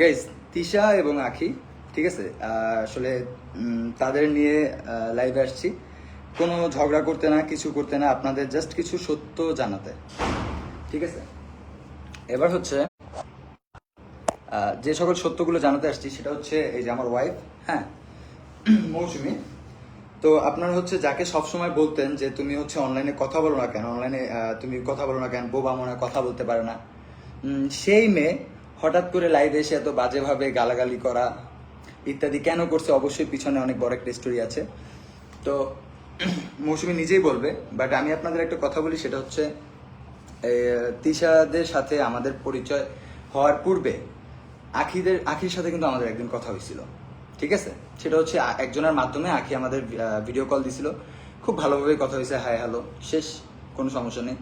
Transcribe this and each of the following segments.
Guys Tisha এবং আখি, ঠিক আছে? আসলে তাদের নিয়ে লাইভে আসছি। কোনো ঝগড়া করতে না, কিছু করতে না, আপনাদের জাস্ট কিছু সত্য জানাতে। ঠিক আছে? এবার হচ্ছে যে সকল সত্যগুলো জানাতে আসছি, সেটা হচ্ছে এই যে আমার ওয়াইফ হ্যাঁ? মৌসুমি। তো আপনারা হচ্ছে যাকে সবসময় বলতেন যে তুমি হচ্ছে অনলাইনে কথা বলো না কেন অনলাইনে তুমি কথা বলো না কেন, বোবা মনে কথা বলতে পারে না। সেই মেয়ে হঠাৎ করে লাইভে এসে এত বাজেভাবে গালাগালি করা ইত্যাদি কেন করছে? অবশ্যই পিছনে অনেক বড় একটা স্টোরি আছে। তো মৌসুমি নিজেই বলবে বাট আমি আপনাদের একটা কথা বলি, সেটা হচ্ছে তিশাদের সাথে আমাদের পরিচয় হওয়ার পূর্বে আখিদের, আখির সাথে কিন্তু আমাদের একদিন কথা হয়েছিল। ঠিক আছে? সেটা হচ্ছে একজনের মাধ্যমে আখি আমাদের ভিডিও কল দিছিল। খুব ভালোভাবে কথা হয়েছে হাই হ্যালো শেষ, কোনো সমস্যা নেই।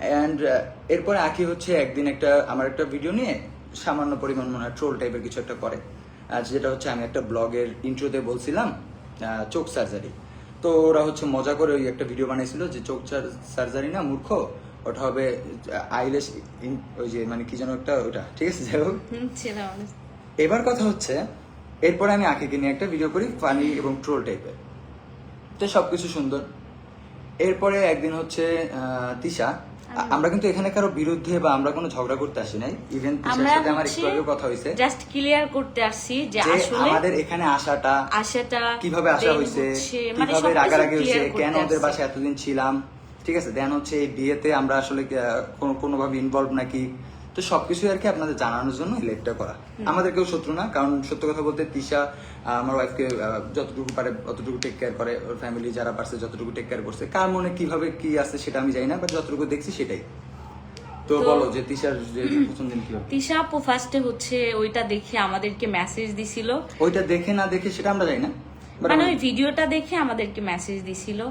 অ্যান্ড এরপরে আখি হচ্ছে একদিন একটা আমার একটা ভিডিও নিয়ে সামান্য পরিমাণ মনে হয় ট্রোল টাইপের কিছু একটা করে। আর যেটা হচ্ছে আমি একটা ব্লগের ইন্ট্রোতে বলছিলাম চোখ সার্জারি তো ওরা হচ্ছে মজা করে ওই একটা ভিডিও বানিয়েছিল যে চোখ সার্জারি না মূর্খ ওটা হবে আইলেস ওই যে মানে কি যেন একটা ওটা ঠিক আছে? যাই হোক। এবার কথা হচ্ছে এরপরে আমি আঁকিকে নিয়ে একটা ভিডিও করি ফানি এবং ট্রোল টাইপের তো সবকিছু সুন্দর। এরপরে একদিন হচ্ছে তিশা আমরা কিন্তু এখানে কারও বিরুদ্ধে বা আমরা কোনো ঝগড়া করতে আসি নাই। ইভেন আমরা সাথে আমার একটু আগে কথা হয়েছে। জাস্ট ক্লিয়ার করতে আসছি যে আসলে আমাদের এখানে আসাটা আসাটা কীভাবে আসা হইছে মানে কীভাবে রাগারাগি হয়েছে কেন ওদের বাসায় এতদিন ছিলাম ঠিক আছে? দেন হচ্ছে এই বিয়েতে আমরা আসলে কোনো কোনোভাবে ইনভলভ নাকি? তো সবকিছু আর কি আপনাদের জানানোর জন্য এই লেটটা করা। আমাদের কেউ শত্রু না কারণ সত্য কথা বলতে তিশা আমার ওয়াইফকে যতটুকু পারে অতটুকু টেক কেয়ার করে ওর ফ্যামিলি যারা পারছে যতটুকু টেক কেয়ার করছে। কার মনে কীভাবে কি আছে সেটা আমি জানি না বাট যতটুকু দেখছি সেটাই। তো তো- বলো যে তিশার যে প্রথম দিন কি তিশা আপু ফার্স্টে হচ্ছে ওইটা দেখে আমাদেরকে মেসেজ দিছিল। ওইটা দেখে না দেখে সেটা আমরা জানি না মানে ওই ভিডিওটা দেখে আমাদেরকে মেসেজ দিছিল।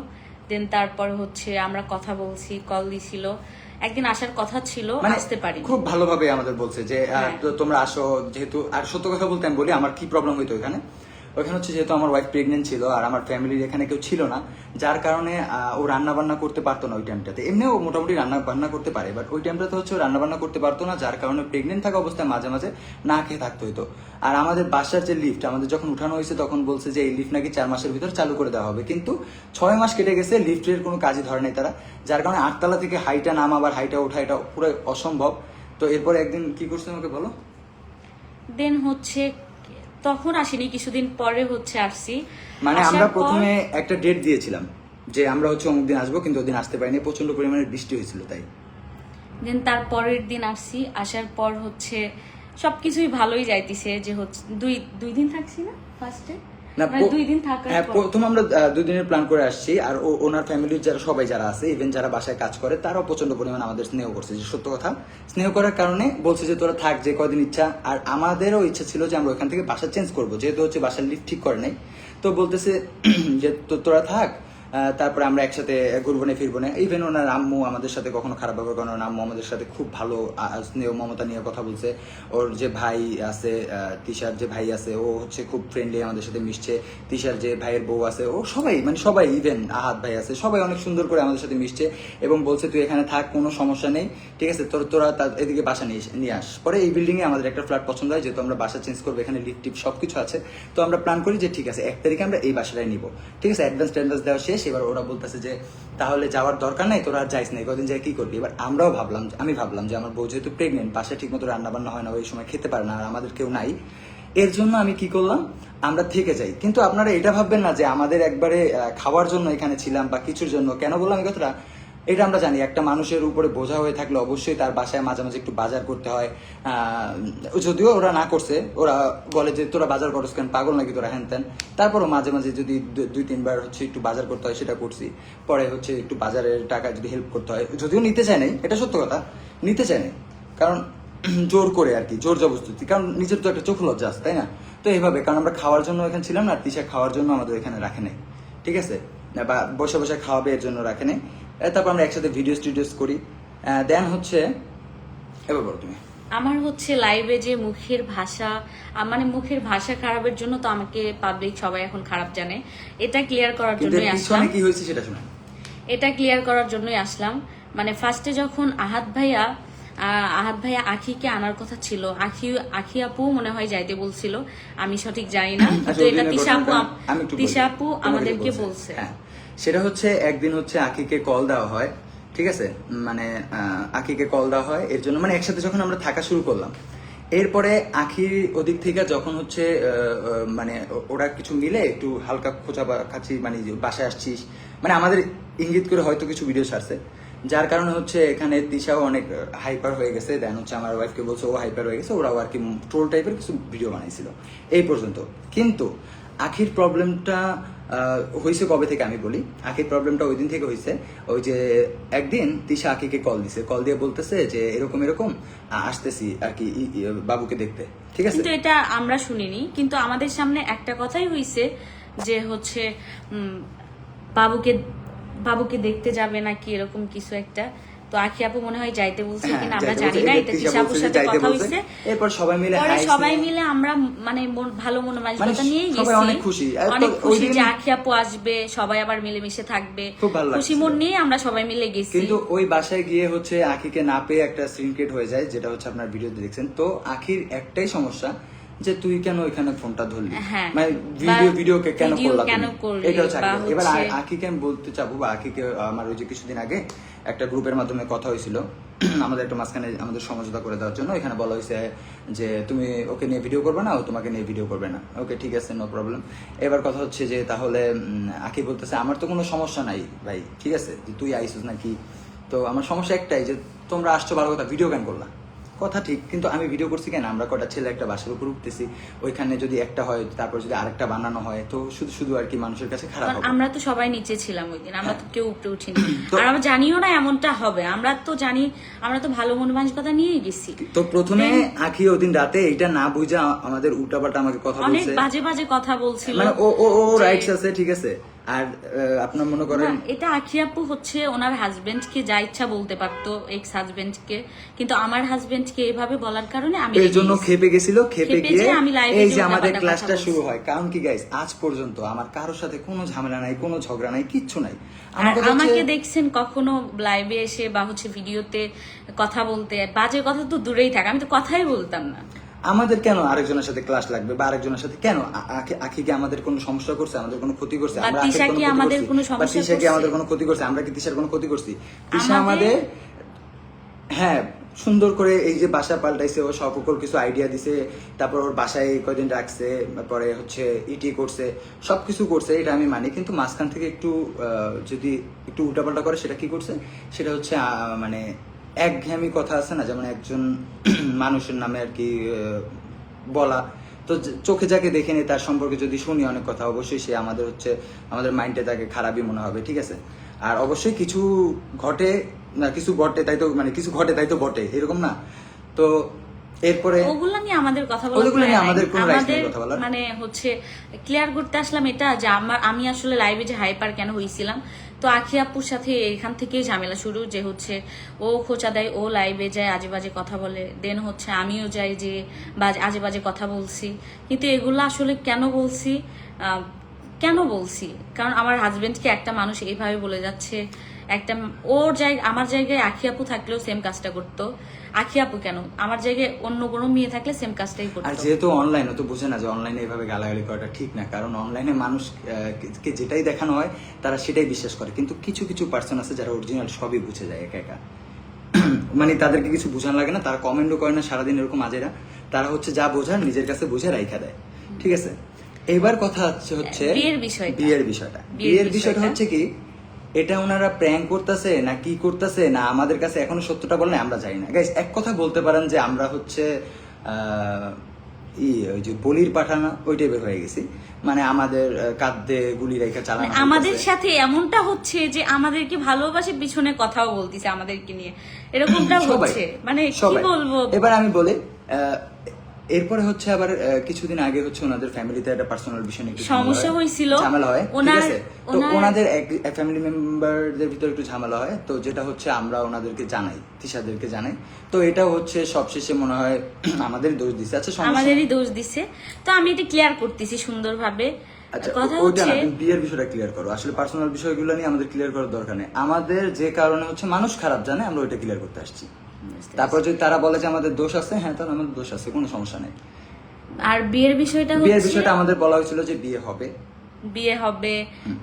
দেন তারপর হচ্ছে আমরা কথা বলছি কল দিছিল। একদিন আসার কথা ছিল মানে আসতে পারি খুব ভালোভাবে আমাদের বলছে যে হ্যাঁ। তোমরা আসো যেহেতু আর সত্য কথা বলতে আমি বলি আমার কি প্রবলেম হইতো ওখানে ওখানে হচ্ছে যেহেতু আমার ওয়াইফ প্রেগনেন্ট ছিল আর আমার ফ্যামিলির এখানে কেউ ছিল না, যার কারণে ও রান্না বান্না করতে পারতো না ওই টাইমটাতে এমনিও মোটামুটি রান্না বান্না করতে পারে বাট ওই টাইমটাতে হচ্ছে রান্না বান্না করতে পারতো না, যার কারণে প্রেগনেন্ট থাকা অবস্থায় মাঝে মাঝে না খেয়ে থাকতে হতো আর আমাদের বাসার যে লিফট আমাদের যখন উঠানো হয়েছে তখন বলছে যে এই লিফট নাকি চার মাসের ভিতর চালু করে দেওয়া হবে। কিন্তু ছয় মাস কেটে গেছে লিফটের কোনো কাজই ধরে নাই তারা, যার কারণে আটতলা থেকে হাইটা নামা আবার হাইটা ওঠা এটা পুরো অসম্ভব। তো এরপরে একদিন কি করছে আমাকে বলো? দেন হচ্ছে তখন আসিনি কিছুদিন পরে হচ্ছে আসছি। মানে আমরা প্রথমে একটা ডেট দিয়েছিলাম যে আমরা হচ্ছে অমুক দিন আসব কিন্তু ওদিন আসতে পারিনি প্রচণ্ড পরিমাণে বৃষ্টি হয়েছিল তাই। দেন তার পরের দিন আসছি আসার পর হচ্ছে সবকিছুই ভালোই যাইতেছে যে হচ্ছে দুই দুই দিন থাকছি না ফার্স্টে না মানে হ্যাঁ প্রথম আমরা দুই দিনের প্ল্যান করে আসছি আর ওনার ফ্যামিলির যারা সবাই যারা আছে ইভেন যারা বাসায় কাজ করে তারাও প্রচণ্ড পরিমাণ আমাদের স্নেহ করছে যে সত্য কথা। স্নেহ করার কারণে বলছে যে তোরা থাক যে কদিন ইচ্ছা। আর আমাদেরও ইচ্ছা ছিল যে আমরা ওখান থেকে বাসা চেঞ্জ করব যেহেতু হচ্ছে বাসার লিফট ঠিক করে নাই। তো বলতেছে যে তোরা থাক তারপরে আমরা একসাথে ঘুরবো না ফিরবো না ইভেন ওনার আম্মু আমাদের সাথে কখনো খারাপ ব্যবহার করে ওনার আম্মু আমাদের সাথে খুব ভালো স্নেহ, মমতা নিয়ে কথা বলছে। ওর যে ভাই আছে তিশার যে ভাই আছে, ও হচ্ছে খুব ফ্রেন্ডলি আমাদের সাথে মিশছে। তিশার যে ভাইয়ের বউ আছে, ও সবাই মানে সবাই ইভেন আহাত ভাই আছে, সবাই অনেক সুন্দর করে আমাদের সাথে মিশছে এবং বলছে, তুই এখানে থাক, কোনো সমস্যা নেই, ঠিক আছে? তোর, তোরা তা- এদিকে বাসা নিয়ে নিয়ে আস। পরে এই বিল্ডিংয়ে আমাদের একটা ফ্ল্যাট পছন্দ হয়, যেহেতু আমরা বাসা চেঞ্জ করব, এখানে লিফট টিপ সব কিছু আছে। তো আমরা প্ল্যান করি যে, ঠিক আছে, এক তারিখে আমরা এই বাসাটাই নিব। ঠিক আছে? অ্যাডভান্স ট্যাডভান্স দেওয়া শেষ। এবার ওরা বলতেছে যে, তাহলে যাওয়ার দরকার নাই, তোরা আর যাইস নাই কদিন যাই কি করবি? এবার আমরাও ভাবলাম, আমি ভাবলাম যে আমার বউ যেহেতু প্রেগনেন্ট বাসায় ঠিক মতো রান্না বান্না হয় না, ওই সময় খেতে পারে না, আর আমাদের কেউ নাই, এর জন্য আমি কি করলাম, আমরা থেকে যাই। কিন্তু আপনারা এটা ভাববেন না যে আমাদের একবারে খাওয়ার জন্য এখানে ছিলাম বা কিছুর জন্য, কেন বললাম এই কথাটা? এটা আমরা জানি, একটা মানুষের উপরে বোঝা হয়ে থাকলে অবশ্যই তার বাসায় মাঝে মাঝে একটু বাজার করতে হয়। যদিও ওরা না করছে, ওরা বলে যে তোরা বাজার করছ কেন, পাগল নাকি তোরা, হ্যান ত্যান। তারপরও মাঝে মাঝে যদি দুই, তিনবার হচ্ছে একটু বাজার করতে হয়, সেটা করছি। পরে হচ্ছে একটু বাজারের টাকা যদি হেল্প করতে হয়, যদিও নিতে চায় নাই, এটা সত্য কথা, নিতে চায় নাই। কারণ জোর করে আর কি, জোর জবরদস্তি। কারণ নিজের তো একটা চোখ লজ্জা আছে, তাই না? তো এইভাবে কারণ আমরা খাওয়ার জন্য এখানে ছিলাম না তিশা খাওয়ার জন্য আমাদের এখানে রাখে নাই। ঠিক আছে? বা বসে বসে খাওয়াবে এর জন্য রাখে নাই। তারপর আমরা একসাথে ভিডিও টিডিওস করি। দেন হচ্ছে এবার বলো তুমি। আমার হচ্ছে লাইভে যে মুখের ভাষা মানে মুখের ভাষা খারাপের জন্য তো আমাকে পাবলিক সবাই এখন খারাপ জানে। এটা ক্লিয়ার করার জন্যই আসলাম। কি হয়েছে সেটা শোনা। এটা ক্লিয়ার করার জন্যই আসলাম। মানে ফার্স্টে যখন আহাত ভাইয়া আহ, আহাত ভাই আখিকে আনার কথা ছিল আখি আখি আপু মনে হয় যাইতে বলছিল। আমি সঠিক জানি না কিন্তু আচ্ছা, এটা ওদিনের তিশা আপু। তিশা আপু আমাদেরকে বলছে। হ্যাঁ। সেটা হচ্ছে একদিন হচ্ছে আকিকে কল দেওয়া হয়, ঠিক আছে? মানে আকিকে কল দেওয়া হয়, এর জন্য মানে একসাথে যখন আমরা থাকা শুরু করলাম। এরপরে আখির ওদিক থেকে যখন হচ্ছে মানে ওরা কিছু মিলে একটু হালকা খোঁচা খাচ্ছি মানে বাসায় আসছিস মানে আমাদের ইঙ্গিত করে হয়তো কিছু ভিডিও ছাড়ছে। যার কারণে হচ্ছে এখানে দিশাও অনেক হাইপার হয়ে গেছে। দেন হচ্ছে আমার ওয়াইফকে বলছে, ও হাইপার হয়ে গেছে। ওরাও আর কি ট্রোল টাইপের কিছু ভিডিও বানাইছিল। এই পর্যন্ত। কিন্তু আখির প্রবলেমটা হয়েছে কবে থেকে আমি বলি? আখির প্রবলেমটা ওই দিন থেকে হয়েছে ওই যে একদিন তিশা আখিকে কল দিছে। কল দিয়ে বলতেছে যে, এরকম এরকম আসতেছি আর কি বাবুকে দেখতে। ঠিক আছে? কিন্তু এটা আমরা শুনিনি। কিন্তু আমাদের সামনে একটা কথাই হইছে যে হচ্ছে বাবুকে বাবুকে দেখতে যাবে নাকি এরকম কিছু একটা। তো আখি আপু মনে হয় যাইতে বলছে হ্যাঁ, কিনা আমরা জানি না এটা তিশা আপুর সাথে কথা হইছে। এরপর সবাই মিলে পরে সবাই মিলে আমরা মানে মন- ভালো মানে নিয়েই সবাই গেছি। অনেক খুশি। অনেক খুশি যে আখি আপু আসবে সবাই আবার মিলেমিশে থাকবে। খুশি মন নিয়ে আমরা সবাই মিলে গেছি। কিন্তু ওই বাসায় গিয়ে হচ্ছে আখিকে না পেয়ে একটা সিন ক্রিয়েট হয়ে যায় যেটা হচ্ছে আপনার ভিডিওতে দেখছেন। তো আখির একটাই সমস্যা যে তুই কেন ওইখানে ফোনটা ধরলি? হ্যাঁ। মানে ভিডিও ভিডিওকে কেন ভিডিও করলা কেন তুমি? এটা হচ্ছে এবার হচ্ছে- আ- আমি বলতে চাবো বা আখিকে আমার ওই যে কিছুদিন আগে একটা গ্রুপের মাধ্যমে কথা হয়েছিল। আমাদের একটা মাঝখানে আমাদের সমঝোতা করে দেওয়ার জন্য। এখানে বলা হয়েছে যে তুমি ওকে নিয়ে ভিডিও করবে না ও তোমাকে নিয়ে ভিডিও করবে না। ওকে ঠিক আছে নো প্রবলেম এবার কথা হচ্ছে যে তাহলে আখি বলতেছে আমার তো কোনো সমস্যা নাই ভাই ঠিক আছে? যে তুই আইসিস নাকি? তো আমার সমস্যা একটাই যে তোমরা আসছো ভালো কথা ভিডিও কেন করলা? কথা ঠিক কিন্তু আমি ভিডিও করছি কেন? আমরা কটা ছেলে একটা বাসার উপর উঠতেছি ওইখানে যদি একটা হয় তারপর যদি আরেকটা বানানো হয় তো শুধু শুধু আর কি মানুষের কাছে খারাপ আমরা তো সবাই নিচে ছিলাম ওই দিন আমরা তো কেউ উপরে উঠিনি। আর আমরা জানিও না এমনটা হবে আমরা তো জানি আমরা তো ভালো মন মানসিকতা নিয়েই গেছি। তো প্রথমে আখি ওদিন রাতে এটা না বুঝা আমাদের উল্টাপাল্টা আমাকে কথা অনেক বলছে। বাজে বাজে কথা বলছিল। মানে ও ও ও রাইটস আছে ঠিক আছে। আর আপনার মনে করেন এটা আখিয়াপু হচ্ছে ওনার হাজবেন্ডকে যা ইচ্ছা বলতে পারতো এক্স হাজবেন্ডকে কিন্তু আমার হাজবেন্ডকে এভাবে বলার কারণে আমি এর জন্য খেপে গেছিল খেপে গিয়ে এই যে আমাদের ক্লাসটা শুরু হয়। কারণ কি গাইস আজ পর্যন্ত আমার কারোর সাথে কোনো ঝামেলা নাই কোনো ঝগড়া নাই কিচ্ছু নাই। হচ্ছে- আমাকে দেখছেন কখনো লাইভে এসে বা হচ্ছে ভিডিওতে কথা বলতে বাজে কথা তো দূরেই থাকে আমি তো কথাই বলতাম না। আমাদের কেন আরেকজনের সাথে ক্লাস লাগবে? বা আরেকজনের সাথে কেন? আখি- কি আমাদের কোনো সমস্যা করছে? আমাদের কোনো ক্ষতি করছে? আমরা তিশা কি আমাদের কোনো সমস্যা কি আমাদের কোনো ক্ষতি করছে? আমরা কি তিশার কোনো ক্ষতি করছি? তিশা আমাদের- হ্যাঁ সুন্দর করে এই যে বাসা পাল্টাইছে ও সকল কিছু আইডিয়া দিছে তারপর ওর বাসায় কয়দিন রাখছে তারপরে হচ্ছে ইটি করছে সবকিছু করছে এটা আমি মানি। কিন্তু মাঝখান থেকে একটু আহ, যদি একটু উল্টাপাল্টা করে সেটা কি করছে? সেটা হচ্ছে আহ, মানে একঘেয়েমি কথা আছে না? যেমন একজন মানুষের নামে আর কি বলা। তো চোখে যাকে দেখে নি তার সম্পর্কে যদি শুনি অনেক কথা অবশ্যই সে আমাদের হচ্ছে আমাদের মাইন্ডে তাকে খারাপই মনে হবে ঠিক আছে? আর অবশ্যই কিছু ঘটে না কিছু ঘটে তাই তো মানে কিছু ঘটে তাই তো বটে এরকম না? তো এরপরে ওগুলো নিয়ে আমাদের কথা বলা ওগুলো নিয়ে আমাদের কোনো নেই কথা বলার। মানে হচ্ছে ক্লিয়ার করতে আসলাম এটা যে আমার আমি আসলে লাইভে যে হাইপার কেন হয়েছিলাম তো আখি আপুর সাথে এখান থেকেই ঝামেলা শুরু, যে হচ্ছে ও খোঁচা দেয়, ও লাইভে যায় আজে বাজে কথা বলে। দেন হচ্ছে আমিও যাই যে আজে বাজে কথা বলছি। কিন্তু এগুলো আসলে কেন বলছি? কেন বলছি? কারণ আমার হাজবেন্ডকে একটা মানুষ এইভাবে বলে যাচ্ছে। একটা, ওর জায়গায় আমার জায়গায় আখি আপু থাকলেও সেম কাজটা করতো। আখি আপু কেন? আমার জায়গায় অন্য কোনো মেয়ে থাকলে সেম কাজটাই আর যেহেতু অনলাইন তো বুঝে না যে অনলাইনে এভাবে গালাগালি করাটা ঠিক না কারণ অনলাইনে মানুষ কে যেটাই দেখানো হয় তারা সেটাই বিশ্বাস করে। কিন্তু কিছু কিছু পার্সন আছে যারা অরিজিনাল সবই বুঝে যায় একা একা। মানে তাদেরকে কিছু বোঝানো লাগে না তারা কমেন্টও করে না সারাদিন এরকম আজেরা। তারা হচ্ছে যা বোঝার নিজের কাছে বুঝে রাইখা দেয়। ঠিক আছে? এবার কথা হচ্ছে হচ্ছে বিয়ের বিষয়টা। বিয়ের বিষয়টা। বিয়ের বিষয়টা। হচ্ছে কি এটা ওনারা প্র্যাঙ্ক করতেছে না কি করতেছে না আমাদের কাছে এখনও সত্যটা বলে আমরা জানি না। গাইস এক কথা বলতে পারেন যে আমরা হচ্ছে ই ওই যে বলির পাঠানা ওই টাইপের হয়ে গেছি। মানে আমাদের কাঁধে গুলি রেখে চালানো মানে আমাদের সাথে এমনটা হচ্ছে যে আমাদেরকে ভালোবাসে পিছনে কথাও বলতিছে আমাদেরকে নিয়ে। এরকমটা হচ্ছে। মানে কি বলব? এবার আমি বলি আহ, এরপরে হচ্ছে আবার কিছুদিন আগে হচ্ছে ওনাদের ফ্যামিলিতে একটা পার্সোনাল বিষয় নিয়ে সমস্যা হয়েছিল। ঝামেলা হয়। ঠিক আছে? তো ওনাদের এক ফ্যামিলি মেম্বারদের ভিতরে একটু ঝামেলা হয়। তো যেটা হচ্ছে আমরা ওনাদেরকে জানাই তিশাদেরকে জানাই। তো এটাও হচ্ছে সবশেষে মনে হয় আমাদের দোষ দিচ্ছে আচ্ছা সমস্যা আমাদেরই দোষ দিছে। তো আমি এটা ক্লিয়ার করতেছি সুন্দরভাবে। আচ্ছা ও- ওইটা না, বিয়ের বিষয়টা ক্লিয়ার করো। আসলে পার্সোনাল বিষয়গুলো নিয়ে আমাদের ক্লিয়ার করার দরকার নেই। আমাদের যে কারণে হচ্ছে মানুষ খারাপ জানে আমরা ওইটা ক্লিয়ার করতে আসছি। তারপর যদি তারা বলে যে আমাদের দোষ আছে হ্যাঁ তাহলে আমাদের দোষ আছে কোনো সমস্যা নেই। আর বিয়ের বিষয়টা বিয়ের বিষয়টা আমাদের বলা হয়েছিল যে বিয়ে হবে। বিয়ে হবে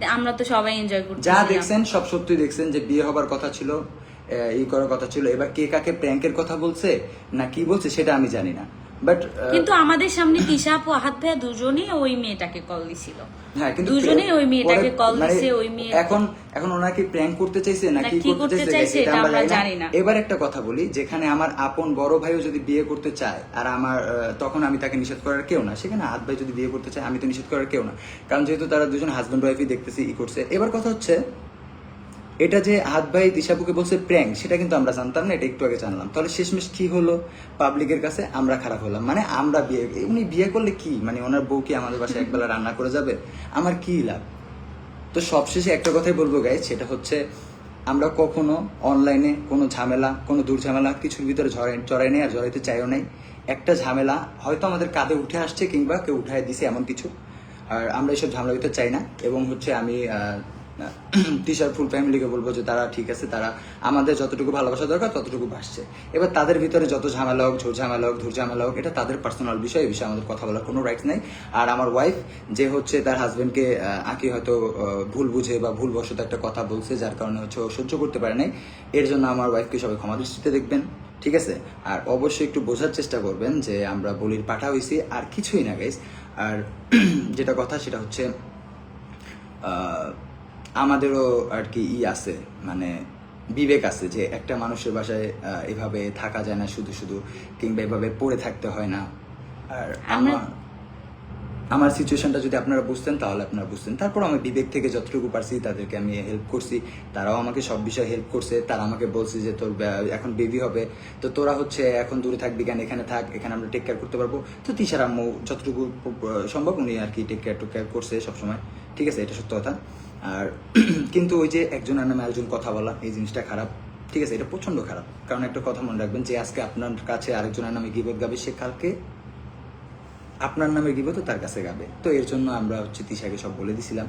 আমরা তো সবাই এনজয় করছি যা দেখছেন সব সত্যি দেখছেন যে বিয়ে হবার কথা ছিল আহ, ই করার কথা ছিল। এবার কে কাকে প্র্যাঙ্কের কথা বলছে না কি বলছে সেটা আমি জানি না। বাট কিন্তু আমাদের সামনে তিশা আপু আহাত ভাইয়া দুজনেই ওই মেয়েটাকে কল দিছিল। হ্যাঁ কিন্তু দুজনেই ওই মেয়েটাকে কল মানে দিছে ওই মেয়ে এখন এখন ওনারা কি প্র্যাঙ্ক করতে চাইছে না না কি করতে চাইছে এটা আমরা জানি না। এবার একটা কথা বলি যেখানে আমার আপন বড় ভাইও যদি বিয়ে করতে চায় আর আমার তখন আমি তাকে নিষেধ করার কেউ না সেখানে হাত ভাই যদি বিয়ে করতে চায় আমি তো নিষেধ করার কেউ না। কারণ যেহেতু তারা দুজন হাজব্যান্ড ওয়াইফই দেখতেছি ই করছে। এবার কথা হচ্ছে এটা যে হাত ভাই দিশাপুকে বলছে প্র্যাঙ্ক সেটা কিন্তু আমরা জানতাম না, এটা একটু আগে জানলাম। তাহলে শেষমেশ কি হলো? পাবলিকের কাছে আমরা খারাপ হলাম। মানে আমরা বিয়ে, উনি বিয়ে করলে কি? মানে ওনার বউ কি আমাদের বাসায় একবেলা রান্না করে যাবে? আমার কি লাভ? তো সবশেষে একটা কথাই বলব গাই সেটা হচ্ছে আমরা কখনো অনলাইনে কোনো ঝামেলা, কোনো দূর ঝামেলা, কিছুর ভিতরে জড়াই জড়াই নেই আর জড়াইতে চাইও নাই। একটা ঝামেলা হয়তো আমাদের কাঁধে উঠে আসছে কিংবা কেউ উঠায় দিছে এমন কিছু। আর আমরা এইসব ঝামেলা ভিতরে চাই না। এবং হচ্ছে আমি টিচার ফুল ফ্যামিলিকে বলব যে, তারা ঠিক আছে, তারা আমাদের যতটুকু ভালোবাসা দরকার, ততটুকু বাসছে। এবার তাদের ভিতরে যত ঝামেলা হোক, ঝোর ঝামেলা হোক, ধূর ঝামেলা হোক, এটা তাদের পার্সোনাল বিষয়, এই বিষয়ে আমাদের কথা বলার কোনো রাইটস নাই। আর আমার ওয়াইফ যে হচ্ছে তার হাজবেন্ডকে আঁকি হয়তো ভুল বুঝে বা ভুল বশত একটা কথা বলছে, যার কারণে হচ্ছে ও সহ্য করতে পারে নাই, এর জন্য আমার ওয়াইফকে সবাই ক্ষমা দৃষ্টিতে দেখবেন, ঠিক আছে? আর অবশ্যই একটু বোঝার চেষ্টা করবেন যে, আমরা বলির পাঠা হয়েছি আর কিছুই না গাইস আর যেটা কথা সেটা হচ্ছে আমাদেরও আর কি ই আছে মানে বিবেক আছে যে একটা মানুষের বাসায় এভাবে থাকা যায় না শুধু শুধু কিংবা এভাবে পড়ে থাকতে হয় না। আর আমার আমার সিচুয়েশনটা যদি আপনারা বুঝতেন তাহলে আপনারা বুঝতেন। তারপর আমি বিবেক থেকে যতটুকু পারছি তাদেরকে আমি হেল্প করছি। তারাও আমাকে সব বিষয়ে হেল্প করছে। তারা আমাকে বলছে যে তোর এখন বেবি হবে। তো তোরা হচ্ছে এখন দূরে থাকবি কেন? এখানে থাক এখানে আমরা টেক কেয়ার করতে পারব। তো তিশার আম্মু যতটুকু সম্ভব উনি আর কি টেক কেয়ার টুক কেয়ার করছে সবসময়। ঠিক আছে এটা সত্য কথা। আর কিন্তু ওই যে একজনের নামে একজন কথা বলা এই জিনিসটা খারাপ। ঠিক আছে এটা প্রচণ্ড খারাপ। কারণ একটা কথা মনে রাখবেন যে আজকে আপনার কাছে আরেকজনের নামে গিবত গাবে সে কালকে আপনার নামে গিবত তার কাছে গাবে। তো এর জন্য আমরা হচ্ছে তিশাকে সব বলে দিছিলাম।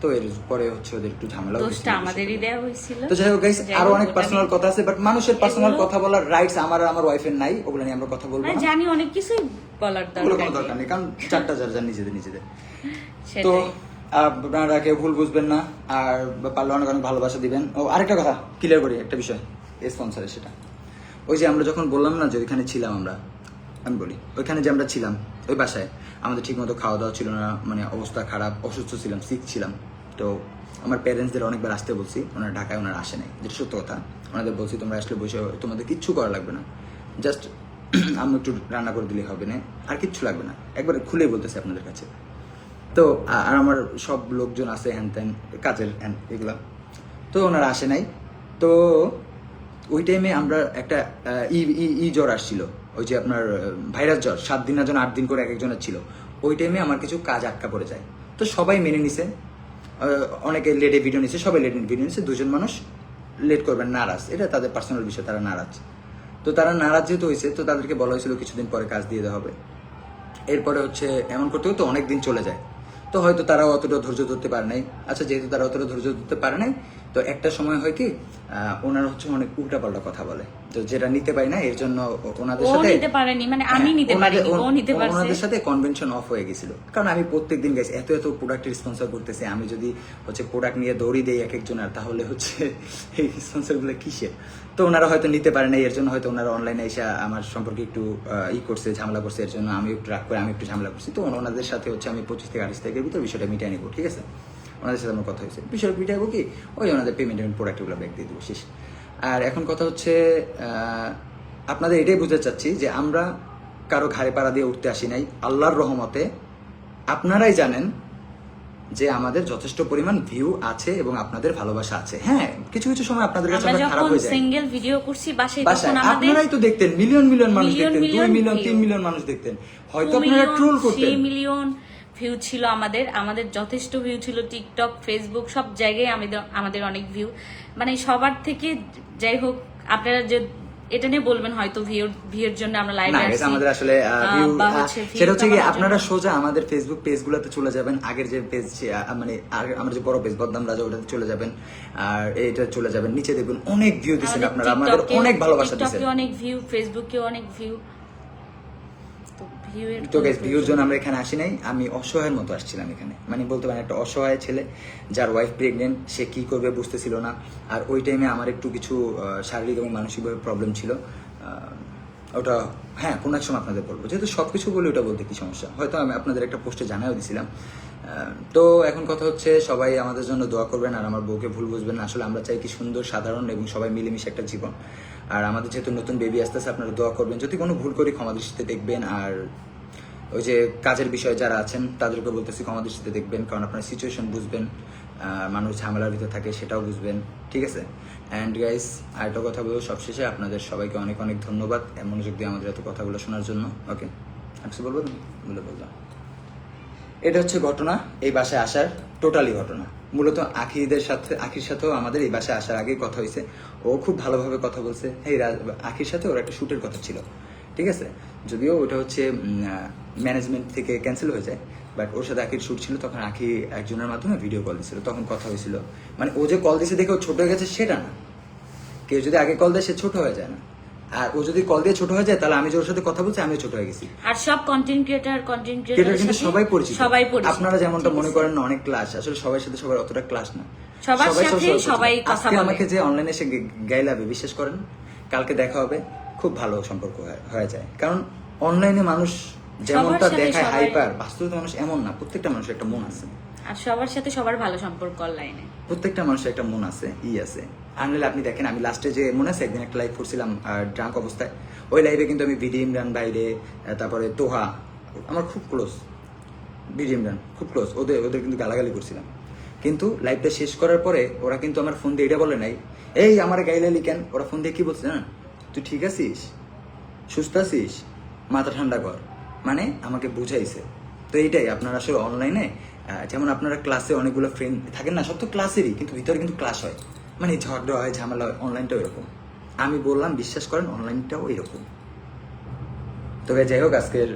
তো এর পরে হচ্ছে ওদের একটু ঝামেলা দোষটা আমাদেরই দেওয়া হয়েছিল। তো যাই হোক গাইস আরও অনেক পার্সোনাল কথা আছে বাট মানুষের পার্সোনাল কথা বলার রাইটস আমার আর আমার ওয়াইফের নাই ওগুলো নিয়ে আমরা কথা বলব না জানি অনেক কিছুই বলার দরকার নেই। কারণ চারটা যার যার নিজেদের নিজেদের। তো আপনারা কেউ ভুল বুঝবেন না, আর পারলে অনেক অনেক ভালোবাসা দিবেন। ও, আরেকটা কথা ক্লিয়ার করি, একটা বিষয় স্পন্সারের সেটা। ওই যে আমরা যখন বললাম না যে ওইখানে ছিলাম আমরা, আমি বলি, ওইখানে যে আমরা ছিলাম, ওই বাসায়, আমাদের ঠিকমতো খাওয়া দাওয়া ছিল না মানে অবস্থা খারাপ, অসুস্থ ছিলাম সিক ছিলাম। তো আমার প্যারেন্টসদের অনেকবার আসতে বলছি, ওনারা ঢাকায় ওনারা আসে নাই। যেটা সত্য কথা, ওনাদের বলছি, তোমরা আসলে বসে, তোমাদের কিচ্ছু করা লাগবে না। জাস্ট আমি একটু রান্না করে দিলেই হবে না, আর কিচ্ছু লাগবে না। একবার খুলেই বলতেছি আপনাদের কাছে। তো আর আমার সব লোকজন আছে হ্যান ত্যান, কাজের হ্যান, এগুলো। তো ওনারা আসে নাই। তো ওই টাইমে আমরা একটা ই, ই- জ্বর আসছিল। ওই যে আপনার ভাইরাস জ্বর, সাত দিন না জন আট দিন করে এক একজনের ছিল। ওই টাইমে আমার কিছু কাজ আটকা পড়ে যায়। তো সবাই মেনে নিছে। অনেকে লেটে ভিডিও নিছে, সবাই লেটে ভিডিও নিছে। দুজন মানুষ লেট করবেন, নারাজ। এটা তাদের পার্সোনাল বিষয়, তারা নারাজ। তো তারা নারাজ যেহেতু হয়েছে তো তাদেরকে বলা হয়েছিল কিছুদিন পরে কাজ দিয়ে দেওয়া হবে। এরপরে হচ্ছে, এমন করতে করতে অনেক দিন চলে যায়। তো হয়তো তারা অতটা ধৈর্য ধরতে পারে নাই। আচ্ছা যেহেতু তারা অতটা ধৈর্য ধরতে পারে নাই তো একটা সময় হয় কি ওনারা হচ্ছে অনেক উল্টাপাল্টা কথা বলে। তো যেটা নিতে পারি না এর জন্য ওনাদের সাথে নিতে পারেনি মানে আমি হ্যাঁ, নিতে পারিনি ও নিতে পারছে। ওনাদের সাথে কনভেনশন অফ হয়ে গেছিল। কারণ আমি প্রত্যেকদিন গেছি এত এত প্রোডাক্টের স্পন্সর করতেছি। আমি যদি হচ্ছে প্রোডাক্ট নিয়ে দৌড়ি দেই এক একজনের তাহলে হচ্ছে এই স্পন্সরগুলো কিসের? তো ওনারা হয়তো নিতে পারে না এর জন্য হয়তো ওনারা অনলাইনে এসে আমার সম্পর্কে একটু ই করছে ঝামেলা করছে এর জন্য আমি একটু রাগ করে আমি একটু ঝামেলা করছি। তো ওনাদের সাথে হচ্ছে আমি পঁচিশ থেকে আঠাশ তারিখের ভিতর বিষয়টা মিটিয়ে নিবো ঠিক আছে? ওনাদের সাথে আমার কথা হয়েছে। বিষয় মিটাবো কি ওই ওনাদের পেমেন্ট পেমেন্ট প্রোডাক্টগুলো ব্যাক দিয়ে দেবো শেষ। আর এখন কথা হচ্ছে আপনাদের এটাই বুঝতে চাচ্ছি যে আমরা কারও ঘাড়ে পাড়া দিয়ে উঠতে আসি নাই আল্লাহর রহমতে আপনারাই জানেন যে আমাদের যথেষ্ট পরিমাণ ভিউ আছে এবং আপনাদের ভালোবাসা আছে। হ্যাঁ কিছু কিছু সময় আপনাদের কাছে আমরা খারাপ হয়ে যায়। সিঙ্গেল ভিডিও করছি বাসায় তখন আমাদের আপনারাই তো দেখতেন মিলিয়ন মিলিয়ন মানুষ দেখতেন দুই মিলিয়ন মিলিয়ন view। তিন মিলিয়ন মানুষ দেখতেন। হয়তো আপনারা ট্রোল করতেন। মিলিয়ন ভিউ ছিল আমাদের আমাদের যথেষ্ট ভিউ ছিল টিকটক ফেসবুক সব জায়গায় আমাদের আমাদের অনেক ভিউ মানে সবার থেকে যাই হোক আপনারা যে এটা নিয়ে বলবেন হয়তো ভিউর ভিউর জন্য আমরা লাইভে না আমাদের আসলে সেটা হচ্ছে কি আপনারা সোজা আমাদের ফেসবুক পেজগুলোতে চলে যাবেন আগের যে পেজ মানে আমার যে বড় পেজ বদনাম রাজা ওটাতে চলে যাবেন আর এইটা চলে যাবেন নিচে দেখবেন অনেক ভিউ আমাদের আপনারা আমাদের অনেক ভালোবাসা টিকটকে অনেক ভিউ ফেসবুকে অনেক ভিউ তো গাইস ভিউর জন্য আমরা এখানে আসি নাই আমি অসহায়ের মতো আসছিলাম এখানে। মানে বলতে পারেন একটা অসহায় ছেলে যার ওয়াইফ প্রেগনেন্ট সে কি করবে বুঝতেছিল না। আর ওই টাইমে আমার একটু কিছু শারীরিক এবং মানসিকভাবে প্রবলেম ছিল। ওটা হ্যাঁ কোনো এক সময় আপনাদের বলব। যেহেতু সব কিছু বলে ওটা বলতে কি সমস্যা? হয়তো আমি আপনাদের একটা পোস্টে জানাও দিছিলাম। তো এখন কথা হচ্ছে সবাই আমাদের জন্য দোয়া করবেন আর আমার বউকে ভুল বুঝবেন আসলে আমরা চাই কি সুন্দর সাধারণ এবং সবাই মিলেমিশে একটা জীবন। আর আমাদের যেহেতু নতুন বেবি আসতেছে, আপনারা দোয়া করবেন। যদি কোনো ভুল করি, ক্ষমা দৃষ্টিতে দেখবেন। আর ওই যে কাজের বিষয়ে যারা আছেন তাদেরকে বলতেছি, ক্ষমা দৃষ্টিতে দেখবেন। কারণ আপনার সিচুয়েশন বুঝবেন মানুষ ঝামেলার ভিতরে থাকে, সেটাও বুঝবেন। ঠিক আছে? অ্যান্ড গাইস আরেকটা কথা বলব সবশেষে। আপনাদের সবাইকে অনেক অনেক ধন্যবাদ মনোযোগ দিয়ে আমাদের এত কথাগুলো শোনার জন্য। ওকে কিছু বলব? বলে বললাম এটা হচ্ছে ঘটনা, এই বাসায় আসার টোটালি ঘটনা। মূলত আখিদের সাথে, আখির সাথেও আমাদের এই বাসায় আসার আগেই কথা হয়েছে। ও খুব ভালোভাবে কথা বলছে। এই আখির সাথে ওর একটা শ্যুটের কথা ছিল। ঠিক আছে? যদিও ওটা হচ্ছে ম্যানেজমেন্ট থেকে ক্যান্সেল হয়ে যায়। বাট ওর সাথে আখির শ্যুট ছিল, তখন আখি একজনের মাধ্যমে ভিডিও কল দিছিল তখন কথা হয়েছিল। মানে ও যে কল দিছে দেখে ও ছোট হয়ে গেছে, সেটা না। কেউ যদি আগে কল দেয়, সে ছোট হয়ে যায় না। আর ও যদি কল দিয়ে ছোট হয়ে যায় তাহলে আমি যে ওর সাথে কথা বলছি আমিও ছোট হয়ে গেছি। আর সব কন্টেন্ট ক্রিয়েটার কন্টেন্ট ক্রিয়েটার কিন্তু সবাই পরিচিত। সবাই পরিচিত। আপনারা যেমনটা মনে করেন না অনেক ক্লাস আসলে সবার সাথে সবার অতটা ক্লাস না। সবার সাথে সবাই কথা বলে। আমাকে যে অনলাইনে এসে গাইলাবে বিশ্বাস করেন কালকে দেখা হবে খুব ভালো সম্পর্ক হয়ে- যায়। কারণ অনলাইনে মানুষ যেমনটা দেখায় হাইপার বাস্তবে মানুষ এমন না প্রত্যেকটা মানুষের একটা মন আছে। আর সবার সাথে সবার ভালো সম্পর্ক অনলাইনে প্রত্যেকটা মানুষের একটা মন আছে, ই আছে। আনলে আপনি দেখেন, আমি লাস্টে যে মনে আছে, একদিন একটা লাইভ করছিলাম ড্রাঙ্ক অবস্থায়। ওই লাইভে কিন্তু আমি বিডি ইমরান বাইরে তারপরে তোহা, আমার খুব ক্লোজ বিডি ইমরান খুব ক্লোজ ওদের ওদের কিন্তু গালাগালি করছিলাম। কিন্তু লাইভটা শেষ করার পরে ওরা কিন্তু আমার ফোন দিয়ে এটা বলে নাই, এই, আমার গাইলালি কেন? ওরা ফোন দিয়ে কি বলছে না তুই ঠিক আছিস? সুস্থ আছিস? মাথা ঠান্ডা কর। মানে আমাকে বুঝাইছে। তো এইটাই, আপনারা আসলে অনলাইনে যেমন আপনারা ক্লাসে অনেকগুলো ফ্রেন্ড থাকেন না, সব তো ক্লাসেরই কিন্তু ভিতরে কিন্তু ক্লাস হয়। মানে ঝগড়া হয়, ঝামেলা হয় অনলাইনটাও এরকম। আমি বললাম, বিশ্বাস করেন অনলাইনটাও এরকম। তবে যাই হোক আজকের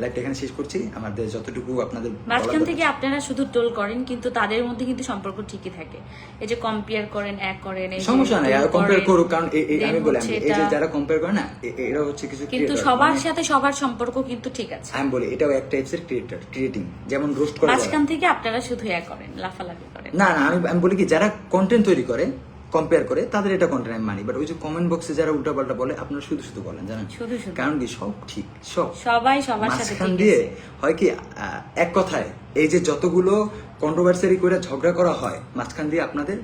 লাইভটা এখানে শেষ করছি। আমাদের যতটুকু আপনাদের মাঝখান থেকে আপনারা শুধু টোল করেন কিন্তু তাদের মধ্যে কিন্তু সম্পর্ক ঠিকই থাকে। এই যে কম্পেয়ার করেন এক করেন সমস্যা নাই troll কম্পেয়ার করেন, করুক কারণ আমি বলি এই যে যারা কম্পেয়ার করে না এরা হচ্ছে কিছু কিন্তু সবার সাথে সবার সম্পর্ক কিন্তু ঠিক আছে। আমি বলি এটাও এক টাইপসের ক্রিয়েটার ক্রিয়েটিং যেমন রোস্ট করা মাঝখান থেকে আপনারা শুধু এক করেন লাফালাফি করেন। না না আমি আমি বলি কি যারা কন্টেন্ট তৈরি করে কম্পেয়ার করে তাদের এটা কন্টেন্ট আমি মানি। বাট ওই যে কমেন্ট বক্সে যারা উল্টাপাল্টা বলে আপনারা শুধু শুধু বলেন জানেন। কারণ কি সব ঠিক সব। সবাই সবার সাথে দিয়ে হয় কি এক কথায় এই যে যতগুলো কন্ট্রোভার্সারি করে ঝগড়া করা হয় মাঝখান দিয়ে আপনাদের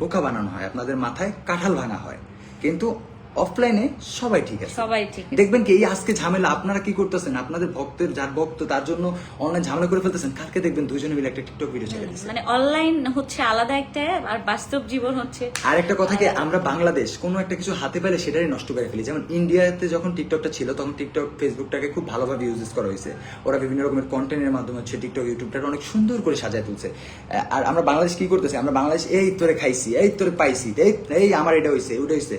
বোকা বানানো হয় আপনাদের মাথায় কাঁঠাল ভাঙা হয়। কিন্তু অফলাইনে সবাই ঠিক আছে। সবাই ঠিক দেখবেন কি এই আজকে ঝামেলা আপনারা কি করতেছেন? আপনাদের ভক্তের যার ভক্ত তার জন্য অনলাইন ঝামেলা করে ফেলতেছেন? কালকে দেখবেন দুজনে মিলে একটা টিকটক ভিডিও ছেড়ে দিচ্ছে মানে অনলাইন হচ্ছে আলাদা একটা আর বাস্তব জীবন হচ্ছে। আর একটা কথা কি আমরা বাংলাদেশ কোনো একটা কিছু হাতে পেলে সেটাই নষ্ট করে ফেলি। যেমন ইন্ডিয়াতে যখন টিকটকটা ছিল তখন টিকটক ফেসবুকটাকে খুব ভালোভাবে ইউজ করা হয়েছে। ওরা বিভিন্ন রকমের কন্টেন্টের মাধ্যমে হচ্ছে টিকটক ইউটিউবটা অনেক সুন্দর করে সাজায় তুলছে। আর আমরা বাংলাদেশ কি করতেছি? আমরা বাংলাদেশ এই তোরে খাইছি এই তোরে পাইছি এই এই আমার এটা হয়েছে ওটা হয়েছে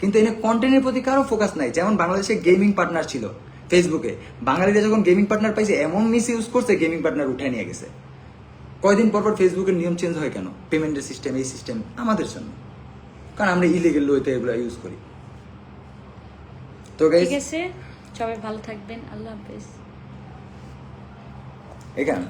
কিন্তু এনে কন্টেন্টের প্রতি কারও ফোকাস নাই। যেমন বাংলাদেশে গেমিং পার্টনার ছিল ফেসবুকে বাঙালিরা যখন গেমিং পার্টনার পাইছে এমন মিস ইউজ করছে গেমিং পার্টনার উঠে নিয়ে গেছে। কয়দিন পর পর ফেসবুকের নিয়ম চেঞ্জ হয় কেন? পেমেন্টের সিস্টেম এই সিস্টেম আমাদের জন্য। কারণ আমরা ইলিগেল ওয়েতে এগুলো ইউজ করি। তো গাইস ঠিক আছে সবাই ভালো থাকবেন। আল্লাহ হাফেজ। এখানে।